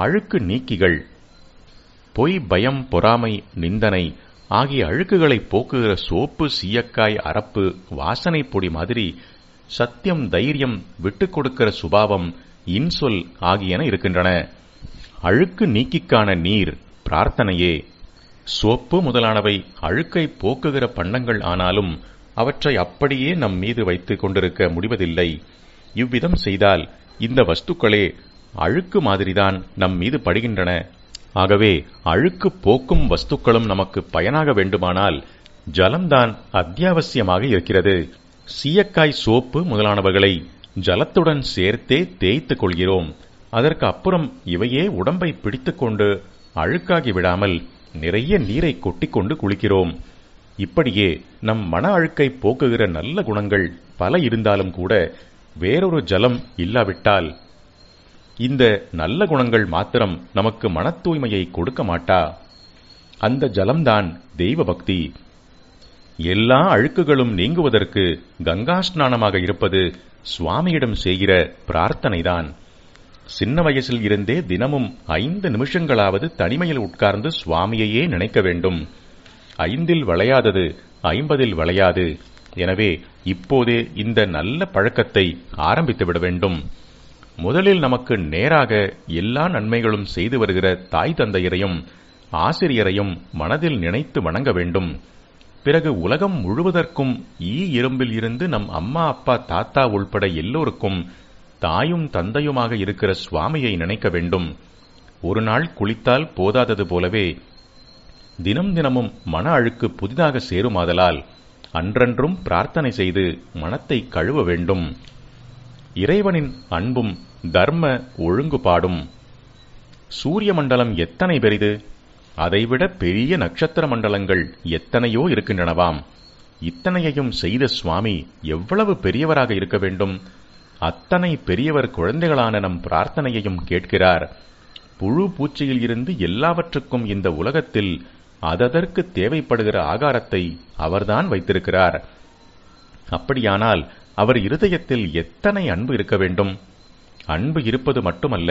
அழுக்கு நீக்கிகள். பொய் பயம் பொறாமை நிந்தனை ஆகிய அழுக்குகளை போக்குகிற சோப்பு சீயக்காய் அரப்பு வாசனை பொடி மாதிரி சத்தியம் தைரியம் விட்டுக் கொடுக்கிற சுபாவம் இன்சொல் ஆகியன இருக்கின்றன. அழுக்கு நீக்கிக்கான நீர் பிரார்த்தனையே. சோப்பு முதலானவை அழுக்கை போக்குகிற பண்டங்கள் ஆனாலும் அவற்றை அப்படியே நம் மீது வைத்துக் கொண்டிருக்க முடிவதில்லை. இவ்விதம் செய்தால் இந்த வஸ்துக்களே அழுக்கு மாதிரிதான் நம் மீது படுகின்றன. ஆகவே அழுக்கு போக்கும் வஸ்துக்களும் நமக்கு பயனாக வேண்டுமானால் ஜலம்தான் அத்தியாவசியமாக இருக்கிறது. சீயக்காய் சோப்பு முதலானவர்களை ஜலத்துடன் சேர்த்தே தேய்த்துக் கொள்கிறோம். அதற்கு அப்புறம் இவையே உடம்பை பிடித்துக்கொண்டு அழுக்காகி விடாமல் நிறைய நீரை கொட்டிக்கொண்டு குளிக்கிறோம். இப்படியே நம் மன அழுக்கை போக்குகிற நல்ல குணங்கள் பல இருந்தாலும் கூட வேறொரு ஜலம் இல்லாவிட்டால் இந்த நல்ல குணங்கள் மாத்திரம் நமக்கு மன தூய்மையை கொடுக்க மாட்டா. அந்த ஜலம்தான் தெய்வ பக்தி எல்லா அழுக்குகளும் நீங்குவதற்கு கங்கா ஸ்நானமாக இருப்பது சுவாமியிடம் செய்கிற பிரார்த்தனைதான். சின்ன வயசில் இருந்தே தினமும் ஐந்து நிமிஷங்களாவது தனிமையில் உட்கார்ந்து சுவாமியையே நினைக்க வேண்டும். ஐந்தில் விளையாதது ஐம்பதில் விளையாது. எனவே இப்போதே இந்த நல்ல பழக்கத்தை ஆரம்பித்து விட வேண்டும். முதலில் நமக்கு நேராக எல்லா நன்மைகளும் செய்து வருகிற தாய் தந்தையரையும் ஆசிரியரையும் மனதில் நினைத்து வணங்க வேண்டும். பிறகு உலகம் முழுவதற்கும் ஈ எறும்பில் இருந்து நம் அம்மா அப்பா தாத்தா உள்பட எல்லோருக்கும் தாயும் தந்தையுமாக இருக்கிற சுவாமியை நினைக்க வேண்டும். ஒரு நாள் குளித்தால் போதாதது போலவே தினம் தினமும் மன அழுக்கு புதிதாக சேருமாதலால் அன்றன்றும் பிரார்த்தனை செய்து மனத்தை கழுவ வேண்டும். இறைவனின் அன்பும் தர்ம ஒழுங்குபாடும். சூரிய மண்டலம் எத்தனை பெரிது? அதைவிட பெரிய நட்சத்திர மண்டலங்கள் எத்தனையோ இருக்கின்றனவாம். இத்தனையையும் செய்த சுவாமி எவ்வளவு பெரியவராக இருக்க வேண்டும்? அத்தனை பெரியவர் குழந்தைகளான நம் பிரார்த்தனையையும் கேட்கிறார். புழு பூச்சியில் இருந்து எல்லாவற்றுக்கும் இந்த உலகத்தில் அததற்கு தேவைப்படுகிற ஆகாரத்தை அவர்தான் வைத்திருக்கிறார். அப்படியானால் அவர் இருதயத்தில் எத்தனை அன்பு இருக்க வேண்டும்? அன்பு இருப்பது மட்டுமல்ல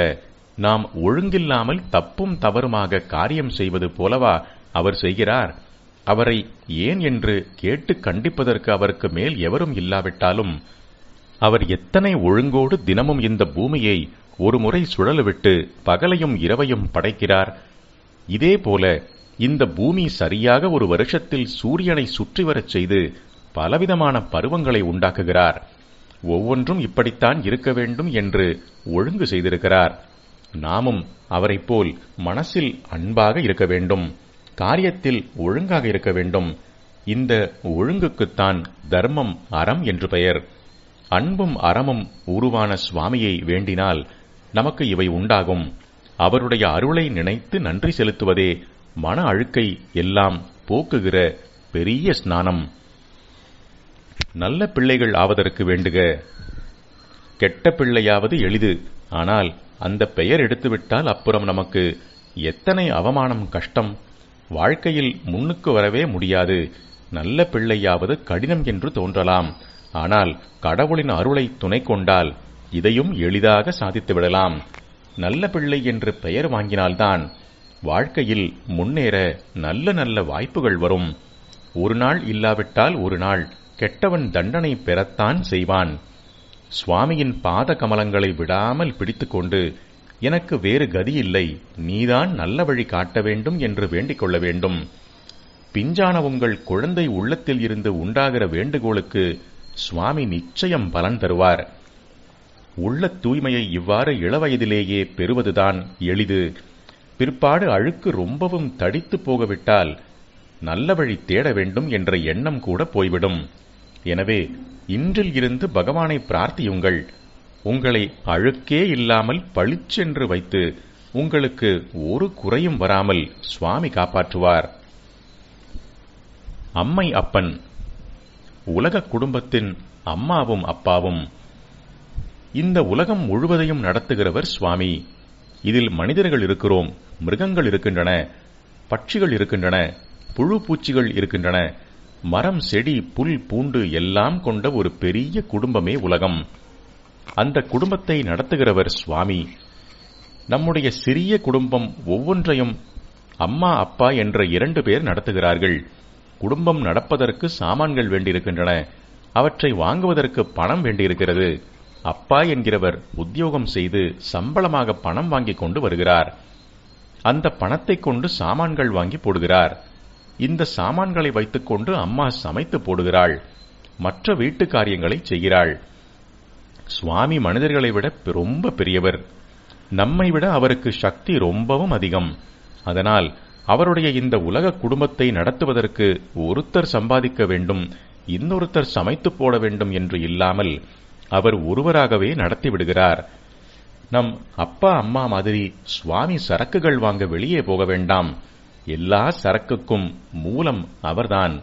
நாம் ஒழுங்கில்லாமல் தப்பும் தவறுமாக காரியம் செய்வது போலவா அவர் செய்கிறார்? அவரை ஏன் என்று கேட்டு கண்டிப்பதற்கு அவருக்கு மேல் எவரும் இல்லாவிட்டாலும் அவர் எத்தனை ஒழுங்கோடு தினமும் இந்த பூமியை ஒரு முறை சுழலவிட்டு பகலையும் இரவையும் படைக்கிறார்? இதேபோல இந்த பூமி சரியாக ஒரு வருஷத்தில் சூரியனை சுற்றி வரச் செய்து பலவிதமான பருவங்களை உண்டாக்குகிறார். ஒவ்வொன்றும் இப்படித்தான் இருக்க வேண்டும் என்று ஒழுங்கு செய்திருக்கிறார். நாமும் அவரைப் போல் மனசில் அன்பாக இருக்க வேண்டும். காரியத்தில் ஒழுங்காக இருக்க வேண்டும். இந்த ஒழுங்குக்குத்தான் தர்மம் அறம் என்று பெயர். அன்பும் அறமும் உருவான சுவாமியை வேண்டினால் நமக்கு இவை உண்டாகும். அவருடைய அருளை நினைத்து நன்றி செலுத்துவதே மன அழுக்கை எல்லாம் போக்குகிற பெரிய ஸ்நானம். நல்ல பிள்ளைகள் ஆவதற்கு வேண்டுக. கெட்ட பிள்ளையாவது எளிது. ஆனால் அந்த பெயர் எடுத்துவிட்டால் அப்புறம் நமக்கு எத்தனை அவமானம் கஷ்டம். வாழ்க்கையில் முன்னுக்கு வரவே முடியாது. நல்ல பிள்ளையாவது கடினம் என்று தோன்றலாம். ஆனால் கடவுளின் அருளை துணை கொண்டால் இதையும் எளிதாக சாதித்துவிடலாம் நல்ல பிள்ளை என்று பெயர் வாங்கினால்தான் வாழ்க்கையில் முன்னேற நல்ல நல்ல வாய்ப்புகள் வரும். ஒரு நாள் இல்லாவிட்டால் ஒரு நாள் கெட்டவன் தண்டனை பெறத்தான் செய்வான். சுவாமியின் பாத கமலங்களை விடாமல் பிடித்துக்கொண்டு எனக்கு வேறு கதியில்லை நீதான் நல்ல வழி காட்ட வேண்டும் என்று வேண்டிக் கொள்ள வேண்டும். பிஞ்சான உங்கள் குழந்தை உள்ளத்தில் இருந்து உண்டாகிற வேண்டுகோளுக்கு சுவாமி நிச்சயம் பலன் தருவார். உள்ள தூய்மையை இவ்வாறு இளவயதிலேயே பெறுவதுதான் எளிது. பிற்பாடு அழுக்கு ரொம்பவும் தடித்து போகவிட்டால் நல்ல வழி தேட வேண்டும் என்ற எண்ணம் கூட போய்விடும். எனவே இன்றில் இருந்து பகவானை பிரார்த்தியுங்கள். உங்களை அழுக்கே இல்லாமல் பளிச்சென்று வைத்து உங்களுக்கு ஒரு குறையும் வராமல் சுவாமி காப்பாற்றுவார். அம்மை அப்பன் உலக குடும்பத்தின் அம்மாவும் அப்பாவும் இந்த உலகம் முழுவதையும் நடத்துகிறவர் சுவாமி. இதில் மனிதர்கள் இருக்கிறோம் மிருகங்கள் இருக்கின்றன பட்சிகள் இருக்கின்றன புழு பூச்சிகள் இருக்கின்றன மரம் செடி புல் பூண்டு எல்லாம் கொண்ட ஒரு பெரிய குடும்பமே உலகம். அந்த குடும்பத்தை நடத்துகிறவர் சுவாமி. நம்முடைய சிறிய குடும்பம் ஒவ்வொன்றையும் அம்மா அப்பா என்ற இரண்டு பேர் நடத்துகிறார்கள். குடும்பம் நடப்பதற்கு சாமான்கள் வேண்டியிருக்கின்றன. அவற்றை வாங்குவதற்கு பணம் வேண்டியிருக்கிறது. அப்பா என்கிறவர் உத்தியோகம் செய்து சம்பளமாக பணம் வாங்கிக் கொண்டு வருகிறார். அந்த பணத்தை கொண்டு சாமான்கள் வாங்கி போடுகிறார். இந்த சாமான்களை வைத்துக்கொண்டு அம்மா சமைத்து போடுகிறாள். மற்ற வீட்டு காரியங்களை செய்கிறாள். சுவாமி மனிதர்களை விட ரொம்ப பெரியவர். நம்மை விட அவருக்கு சக்தி ரொம்பவும் அதிகம். அதனால் அவருடைய இந்த உலக குடும்பத்தை நடத்துவதற்கு ஒருத்தர் சம்பாதிக்க வேண்டும் இன்னொருத்தர் சமைத்து போட வேண்டும் என்று இல்லாமல் அவர் ஒருவராகவே நடத்திவிடுகிறார் நம் அப்பா அம்மா மாதிரி சுவாமி சரக்குகள் வாங்க வெளியே போக வேண்டாம். எல்லா சரக்குக்கும் மூலம் அவர்தான்.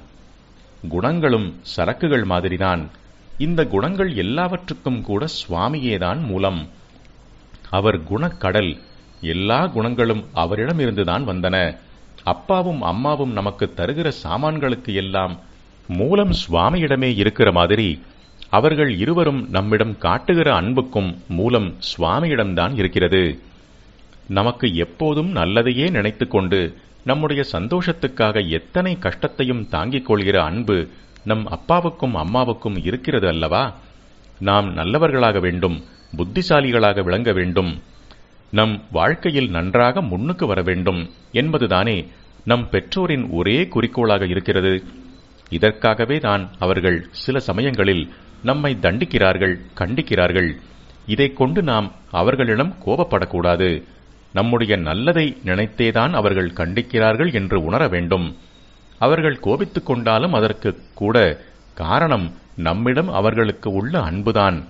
குணங்களும் சரக்குகள் மாதிரிதான். இந்த குணங்கள் எல்லாவற்றுக்கும் கூட சுவாமியேதான் மூலம். அவர் குணக்கடல் எல்லா குணங்களும் அவரிடமிருந்துதான் வந்தன. அப்பாவும் அம்மாவும் நமக்கு தருகிற சாமான்களுக்கு எல்லாம் மூலம் சுவாமியிடமே இருக்கிற மாதிரி அவர்கள் இருவரும் நம்மிடம் காட்டுகிற அன்புக்கும் மூலம் சுவாமியிடம்தான் இருக்கிறது. நமக்கு எப்போதும் நல்லதையே நினைத்துக்கொண்டு நம்முடைய சந்தோஷத்துக்காக எத்தனை கஷ்டத்தையும் தாங்கிக் கொள்கிற அன்பு நம் அப்பாவுக்கும் அம்மாவுக்கும் இருக்கிறது அல்லவா? நாம் நல்லவர்களாக வேண்டும் புத்திசாலிகளாக விளங்க வேண்டும் நம் வாழ்க்கையில் நன்றாக முன்னுக்கு வர வேண்டும் என்பதுதானே நம் பெற்றோரின் ஒரே குறிக்கோளாக இருக்கிறது. இதற்காகவே தான் அவர்கள் சில சமயங்களில் நம்மை தண்டிக்கிறார்கள் கண்டிக்கிறார்கள். இதைக் கொண்டு நாம் அவர்களிடம் கோபப்படக்கூடாது. நம்முடைய நல்லதை நினைத்தேதான் அவர்கள் கண்டிக்கிறார்கள் என்று உணர வேண்டும். அவர்கள் கோபித்துக் கொண்டாலும் அதற்கு கூட காரணம் நம்மிடம் அவர்களுக்கு உள்ள அன்புதான்.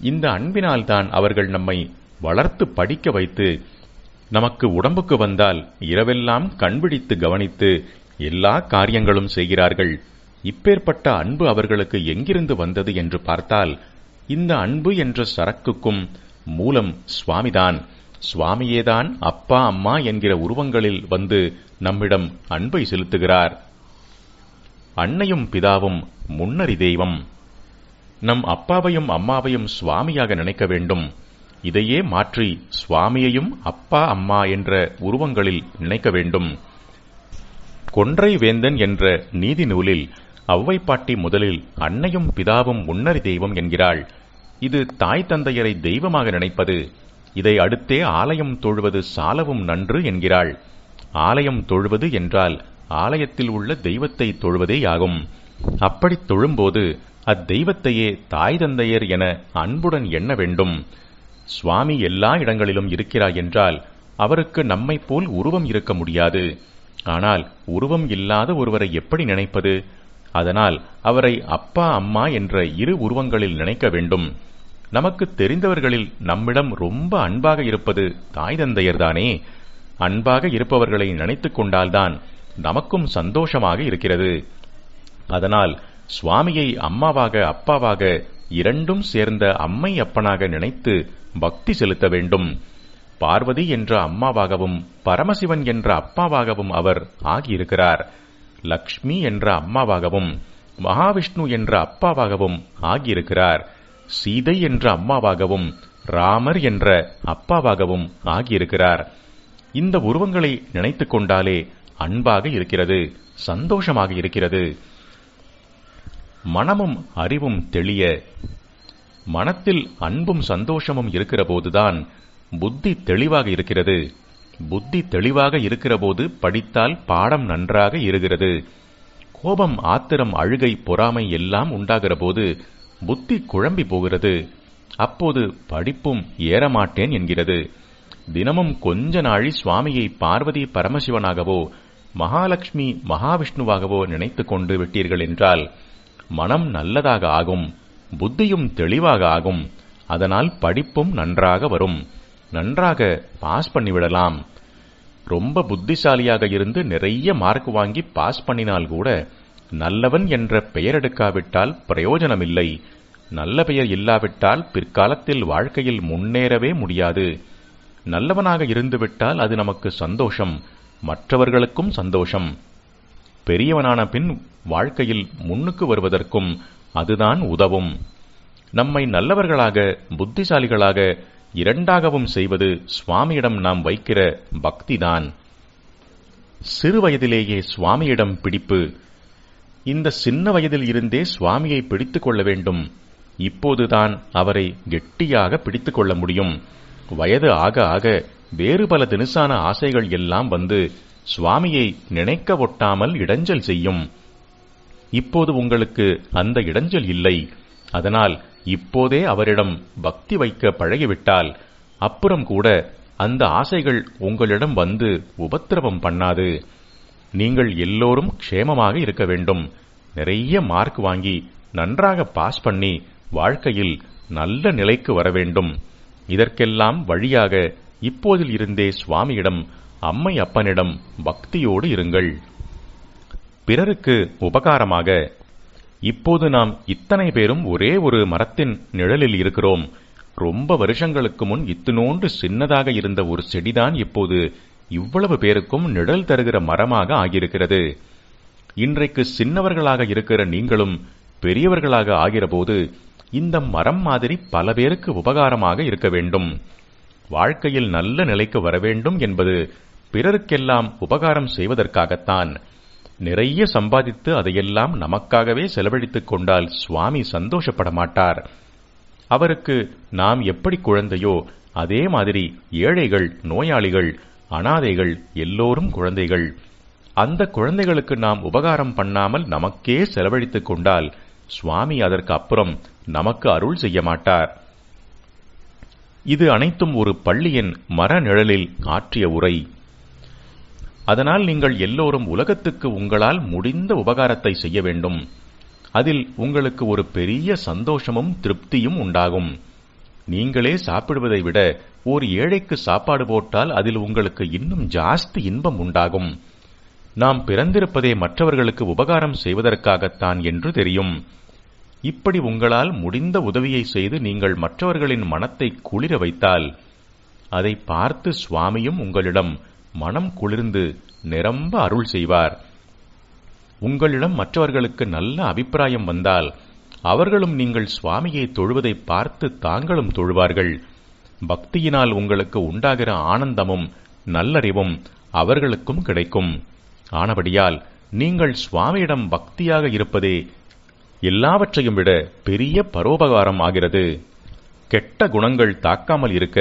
இந்த அன்பினால்தான் அவர்கள் நம்மை வளர்த்து படிக்க வைத்து நமக்கு உடம்புக்கு வந்தால் இரவெல்லாம் கண்பிடித்து கவனித்து எல்லா காரியங்களும் செய்கிறார்கள். இப்பேற்பட்ட அன்பு அவர்களுக்கு எங்கிருந்து வந்தது என்று பார்த்தால் இந்த அன்பு என்ற சரக்குக்கும் மூலம் சுவாமிதான். சுவாமியேதான் அப்பா அம்மா என்கிற உருவங்களில் வந்து நம்மிடம் அன்பை செலுத்துகிறார். அன்னையும் பிதாவும் முன்னறி தெய்வம். நம் அப்பாவையும் அம்மாவையும் சுவாமியாக நினைக்க வேண்டும். இதையே மாற்றி சுவாமியையும் அப்பா அம்மா என்ற உருவங்களில் நினைக்க வேண்டும். கொன்றை வேந்தன் என்ற நீதி நூலில் அவ்வை பாட்டி முதலில் அன்னையும் பிதாவும் முன்னறி தெய்வம் என்கிறாள். இது தாய் தந்தையரை தெய்வமாக நினைப்பது இதை அடுத்தே ஆலயம் தொழுவது சாலவும் நன்று என்கிறாள். ஆலயம் தொழுவது என்றால் ஆலயத்தில் உள்ள தெய்வத்தை தொழுவதேயாகும் அப்படி தொழும்போது அத்தெய்வத்தையே தாய் தந்தையர் என அன்புடன் எண்ண வேண்டும். சுவாமி எல்லா இடங்களிலும் இருக்கிறார் என்றால் அவருக்கு நம்மைப் போல் உருவம் இருக்க முடியாது. ஆனால் உருவம் இல்லாத ஒருவரை எப்படி நினைப்பது? அதனால் அவரை அப்பா அம்மா என்ற இரு உருவங்களில் நினைக்க வேண்டும். நமக்கு தெரிந்தவர்களில் நம்மிடம் ரொம்ப அன்பாக இருப்பது தாய் தந்தையர்தானே அன்பாக இருப்பவர்களை நினைத்துக் கொண்டால்தான் நமக்கும் சந்தோஷமாக இருக்கிறது. அதனால் சுவாமியை அம்மாவாக அப்பாவாக இரண்டும் சேர்ந்த அம்மை அப்பனாக நினைத்து பக்தி செலுத்த வேண்டும். பார்வதி என்ற அம்மாவாகவும் பரமசிவன் என்ற அப்பாவாகவும் அவர் ஆகியிருக்கிறார். லக்ஷ்மி என்ற அம்மாவாகவும் மகாவிஷ்ணு என்ற அப்பாவாகவும் ஆகியிருக்கிறார். சீதை என்ற அம்மாவாகவும் ராமர் என்ற அப்பாவாகவும் ஆகியிருக்கிறார். இந்த உருவங்களை நினைத்துக் கொண்டாலே அன்பாக இருக்கிறது சந்தோஷமாக இருக்கிறது. மனமும் அறிவும் தெளிய மனத்தில் அன்பும் சந்தோஷமும் இருக்கிற போதுதான் புத்தி தெளிவாக இருக்கிறது. புத்தி தெளிவாக இருக்கிற போது படித்தால் பாடம் நன்றாக இருக்கிறது கோபம் ஆத்திரம் அழுகை பொறாமை எல்லாம் உண்டாகிற போது புத்தி குழம்பி போகிறது. அப்போது படிப்பும் ஏறமாட்டேன் என்கிறது. தினமும் கொஞ்ச நாழி சுவாமியை பார்வதி பரமசிவனாகவோ மகாலட்சுமி மகாவிஷ்ணுவாகவோ நினைத்துக் கொண்டு விட்டீர்கள் என்றால் மனம் நல்லதாக ஆகும் புத்தியும் தெளிவாக ஆகும். அதனால் படிப்பும் நன்றாக வரும். நன்றாக பாஸ் பண்ணிவிடலாம். ரொம்ப புத்திசாலியாக இருந்து நிறைய மார்க் வாங்கி பாஸ் பண்ணினால் கூட நல்லவன் என்ற பெயர் எடுக்காவிட்டால் பிரயோஜனமில்லை. நல்ல பெயர் இல்லாவிட்டால் பிற்காலத்தில் வாழ்க்கையில் முன்னேறவே முடியாது. நல்லவனாக இருந்துவிட்டால் அது நமக்கு சந்தோஷம். மற்றவர்களுக்கும் சந்தோஷம். பெரியவனான பின் வாழ்க்கையில் முன்னுக்கு வருவதற்கும் அதுதான் உதவும். நம்மை நல்லவர்களாக புத்திசாலிகளாக இரண்டாகவும் செய்வது சுவாமியிடம் நாம் வைக்கிற பக்திதான். சிறுவயதிலேயே சுவாமியிடம் பிடிப்பு இந்த சின்ன வயதில் இருந்தே சுவாமியை பிடித்துக் கொள்ள வேண்டும். இப்போதுதான் அவரை கெட்டியாக பிடித்துக் கொள்ள முடியும். வயது ஆக ஆக வேறு பல தினுசான ஆசைகள் எல்லாம் வந்து சுவாமியை நினைக்க ஒட்டாமல் இடைஞ்சல் செய்யும். இப்போது உங்களுக்கு அந்த இடைஞ்சல் இல்லை. அதனால் இப்போதே அவரிடம் பக்தி வைக்க பழகிவிட்டால் அப்புறம் கூட அந்த ஆசைகள் உங்களிடம் வந்து உபத்திரவம் பண்ணாது. நீங்கள் எல்லோரும் க்ஷேமமாக இருக்க வேண்டும். நிறைய மார்க் வாங்கி நன்றாக பாஸ் பண்ணி வாழ்க்கையில் நல்ல நிலைக்கு வர வேண்டும். இதற்கெல்லாம் வழியாக இப்போதில் இருந்தே சுவாமியிடம் அம்மை அப்பனிடம் பக்தியோடு இருங்கள். பிறருக்கு உபகாரமாக இப்போது நாம் இத்தனை பேரும் ஒரே ஒரு மரத்தின் நிழலில் இருக்கிறோம். ரொம்ப வருஷங்களுக்கு முன் இத்தினோண்டு சின்னதாக இருந்த ஒரு செடிதான் இப்போது இவ்வளவு பேருக்கும் நிழல் தருகிற மரமாக ஆகியிருக்கிறது. இன்றைக்கு சின்னவர்களாக இருக்கிற நீங்களும் பெரியவர்களாக ஆகிறபோது இந்த மரம் மாதிரி பல பேருக்கு உபகாரமாக இருக்க வேண்டும். வாழ்க்கையில் நல்ல நிலைக்கு வர வேண்டும் என்பது பிறருக்கெல்லாம் உபகாரம் செய்வதற்காகத்தான். நிறைய சம்பாதித்து அதையெல்லாம் நமக்காகவே செலவழித்துக் கொண்டால் சுவாமி சந்தோஷப்பட மாட்டார். அவருக்கு நாம் எப்படி குழந்தையோ அதே மாதிரி ஏழைகள் நோயாளிகள் அனாதைகள் எல்லோரும் குழந்தைகள். அந்த குழந்தைகளுக்கு நாம் உபகாரம் பண்ணாமல் நமக்கே செலவழித்துக் கொண்டால் சுவாமி அதற்கு அப்புறம் நமக்கு அருள் செய்ய மாட்டார். இது அனைத்தும் ஒரு பள்ளியின் மர நிழலில் ஆற்றிய உரை. அதனால் நீங்கள் எல்லோரும் உலகத்துக்கு உங்களால் முடிந்த உபகாரத்தை செய்ய வேண்டும். அதில் உங்களுக்கு ஒரு பெரிய சந்தோஷமும் திருப்தியும் உண்டாகும். நீங்களே சாப்பிடுவதை விட ஓர் ஏழைக்கு சாப்பாடு போட்டால் அதில் உங்களுக்கு இன்னும் ஜாஸ்தி இன்பம் உண்டாகும். நாம் பிறந்திருப்பதே மற்றவர்களுக்கு உபகாரம் செய்வதற்காகத்தான் என்று தெரியும். இப்படி உங்களால் முடிந்த உதவியை செய்து நீங்கள் மற்றவர்களின் மனத்தை குளிர வைத்தால் அதை பார்த்து சுவாமியும் உங்களிடம் மனம் குளிர்ந்து நிரம்ப அருள் செய்வார். உங்களிடம் மற்றவர்களுக்கு நல்ல அபிப்பிராயம் வந்தால் அவர்களும் நீங்கள் சுவாமியை தொழுவதை பார்த்து தாங்களும் தொழுவார்கள். பக்தியினால் உங்களுக்கு உண்டாகிற ஆனந்தமும் நல்லறிவும் அவர்களுக்கும் கிடைக்கும். ஆனபடியால் நீங்கள் சுவாமியிடம் பக்தியாக இருப்பதே எல்லாவற்றையும் விட பெரிய பரோபகாரம் ஆகிறது. கெட்ட குணங்கள் தாக்காமல் இருக்க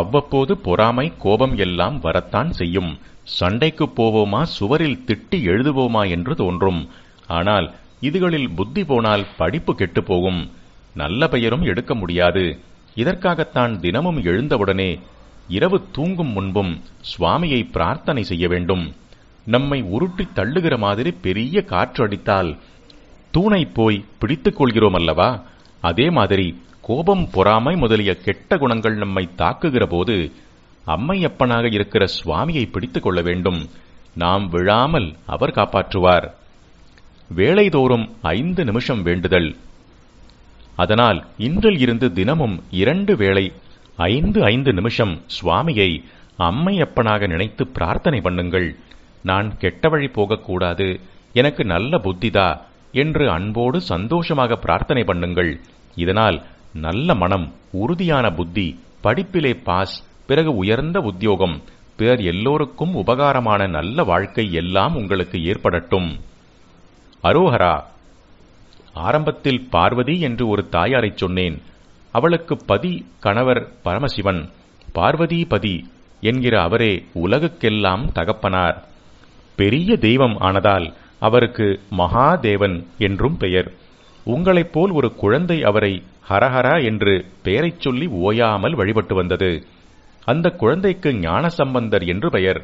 அவ்வப்போது பொறாமை கோபம் எல்லாம் வரத்தான் செய்யும். சண்டைக்கு போவோமா சுவரில் திட்டி எழுதுவோமா என்று தோன்றும். ஆனால் இதுகளில் புத்தி போனால் படிப்பு கெட்டுப்போகும். நல்ல பெயரும் எடுக்க முடியாது. இதற்காகத்தான் தினமும் எழுந்தவுடனே இரவு தூங்கும் முன்பும் சுவாமியை பிரார்த்தனை செய்ய வேண்டும். நம்மை உருட்டி தள்ளுகிற மாதிரி பெரிய காற்று அடித்தால் தூணை போய் பிடித்துக் கொள்கிறோம் அல்லவா? அதே மாதிரி கோபம் பொறாமை முதலிய கெட்ட குணங்கள் நம்மை தாக்குகிற போது அம்மையப்பனாக இருக்கிற சுவாமியை பிடித்துக் கொள்ள வேண்டும். நாம் விழாமல் அவர் காப்பாற்றுவார். வேளைதோறும் ஐந்து நிமிஷம் வேண்டுதல். அதனால் இன்றில் இருந்து தினமும் இரண்டு வேளை ஐந்து ஐந்து நிமிஷம் சுவாமியை அம்மையப்பனாக நினைத்து பிரார்த்தனை பண்ணுங்கள். நான் கெட்ட வழி போகக்கூடாது எனக்கு நல்ல புத்திதா என்று அன்போடு சந்தோஷமாக பிரார்த்தனை பண்ணுங்கள். இதனால் நல்ல மனம் உறுதியான புத்தி படிப்பிலே பாஸ் பிறகு உயர்ந்த உத்தியோகம் பிறர் எல்லோருக்கும் உபகாரமான நல்ல வாழ்க்கை எல்லாம் உங்களுக்கு ஏற்படட்டும். அரோஹரா ஆரம்பத்தில் பார்வதி என்று ஒரு தாயாரைச் சொன்னேன். அவளுக்கு பதி கணவர் பரமசிவன் பார்வதி பதி என்கிற அவரே உலகுக்கெல்லாம் தகப்பனார். பெரிய தெய்வம் ஆனதால் அவருக்கு மகாதேவன் என்றும் பெயர். உங்களைப் போல் ஒரு குழந்தை அவரை ஹரஹரா என்று பெயரைச் சொல்லி ஓயாமல் வழிபட்டு வந்தது. அந்த குழந்தைக்கு ஞானசம்பந்தர் என்று பெயர்.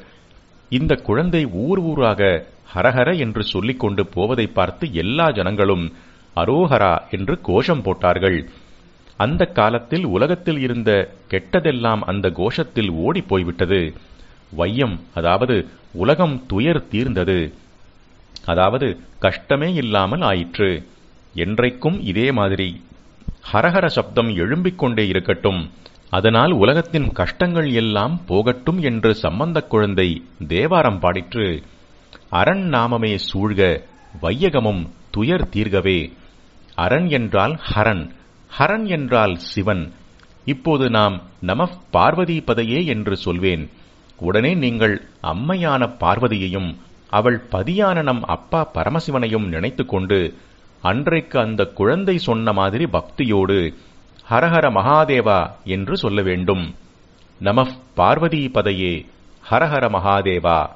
இந்த குழந்தை ஊர் ஊராக ஹரஹர என்று சொல்லிக் கொண்டு போவதை பார்த்து எல்லா ஜனங்களும் அரோஹரா என்று கோஷம் போட்டார்கள். அந்த காலத்தில் உலகத்தில் இருந்த கெட்டதெல்லாம் அந்த கோஷத்தில் ஓடிப் போய்விட்டது. வையம் அதாவது உலகம் துயர் தீர்ந்தது. அதாவது கஷ்டமே இல்லாமல் ஆயிற்று. என்றைக்கும் இதே மாதிரி ஹரஹர சப்தம் எழும்பிக் கொண்டே இருக்கட்டும். அதனால் உலகத்தின் கஷ்டங்கள் எல்லாம் போகட்டும் என்று சம்பந்தக் குழந்தை தேவாரம் பாடிற்று. அரண் நாமமே சூழ்க வையகமும் துயர் தீர்கவே. அரண் என்றால் ஹரன் ஹரன் என்றால் சிவன். இப்போது நாம் நம பார்வதி என்று சொல்வேன். உடனே நீங்கள் அம்மையான பார்வதியையும் அவள் பதியான நம் அப்பா பரமசிவனையும் நினைத்துக்கொண்டு அன்றைக்கு அந்த குழந்தை சொன்ன மாதிரி பக்தியோடு ஹரஹர மகாதேவா என்று சொல்ல வேண்டும். நம பார்வதி பதையே ஹரஹர மகாதேவா.